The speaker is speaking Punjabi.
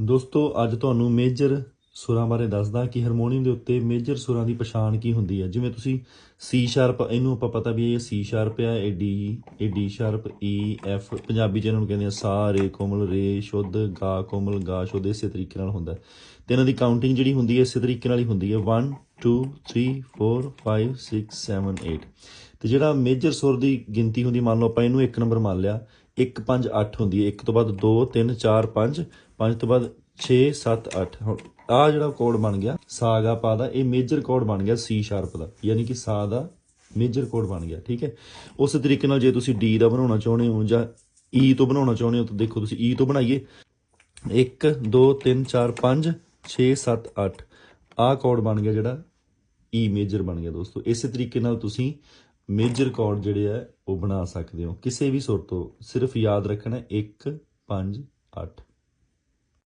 ਦੋਸਤੋ, ਅੱਜ ਤੁਹਾਨੂੰ ਮੇਜਰ ਸੁਰਾਂ ਬਾਰੇ ਦੱਸਦਾ ਕਿ ਹਾਰਮੋਨੀਅਮ ਦੇ ਉੱਤੇ ਮੇਜਰ ਸੁਰਾਂ ਦੀ ਪਛਾਣ ਕੀ ਹੁੰਦੀ ਹੈ ਜਿਵੇਂ ਤੁਸੀਂ ਸੀ ਸ਼ਾਰਪ ਇਹਨੂੰ ਆਪਾਂ ਪਤਾ ਵੀ ਇਹ ਸੀ ਸ਼ਾਰਪ ਹੈ ਇਹ ਡੀ ਇਹ D sharp E F Punjabi ਚ ਇਹਨਾਂ ਨੂੰ ਕਹਿੰਦੇ ਆ ਸਾ, ਰੇ, ਕੋਮਲ, ਰੇ, ਸ਼ੁੱਧ, ਗਾ, ਕੋਮਲ, ਗਾ, ਸ਼ੁੱਧ, ਇਸੇ ਤਰੀਕੇ ਨਾਲ ਹੁੰਦਾ ਹੈ। ਤੇ ਇਹਨਾਂ ਦੀ ਕਾਊਂਟਿੰਗ ਜਿਹੜੀ ਹੁੰਦੀ ਹੈ, ਇਸੇ ਤਰੀਕੇ ਨਾਲ ਹੀ ਹੁੰਦੀ ਹੈ 1 2 3 4 5 6 7 8 ਤੇ ਜਿਹੜਾ ਮੇਜਰ ਸੁਰ ਦੀ ਗਿਣਤੀ ਹੁੰਦੀ, ਮੰਨ ਲਓ ਆਪਾਂ ਇਹਨੂੰ ਇੱਕ ਨੰਬਰ ਮੰਨ ਲਿਆ 1 5 8 ਹੁੰਦੀ ਹੈ। ਇੱਕ ਤੋਂ ਬਾਅਦ 2 3 4 5 5 ਤੋਂ ਬਾਅਦ 6 7 8 ਹੁਣ ਆ ਜਿਹੜਾ ਕੋਡ ਬਣ ਗਿਆ, ਸਾ ਗਾ, ਪਾ ਦਾ, ਇਹ ਮੇਜਰ ਕੋਡ ਬਣ ਗਿਆ ਸੀ ਸ਼ਾਰਪ ਦਾ। ਯਾਨੀ ਕਿ ਸਾ ਦਾ ਮੇਜਰ ਕੋਡ ਬਣ ਗਿਆ, ਠੀਕ ਹੈ? ਉਸੇ ਤਰੀਕੇ ਨਾਲ ਜੇ ਤੁਸੀਂ ਡੀ ਦਾ ਬਣਾਉਣਾ ਚਾਹੁੰਦੇ ਹੋ ਜਾਂ ਈ ਤੋਂ ਬਣਾਉਣਾ ਚਾਹੁੰਦੇ ਹੋ, ਤਾਂ ਦੇਖੋ ਤੁਸੀਂ ਈ ਤੋਂ ਬਣਾਈਏ। 1 2 3 4 5 6 7 8 ਆਹ ਕੋਡ ਬਣ ਗਿਆ ਜਿਹੜਾ E ਈ ਮੇਜਰ ਬਣ ਗਿਆ ਦੋਸਤੋ। ਇਸੇ ਤਰੀਕੇ ਨਾਲ ਤੁਸੀਂ ਮੇਜਰ ਕੋਡ ਜਿਹੜੇ ਆ, ਉਹ ਬਣਾ ਸਕਦੇ ਹੋ। ਕਿਸੇ ਵੀ ਸੁਰ ਤੋਂ ਸਿਰਫ ਯਾਦ ਰੱਖਣਾ 1 5 8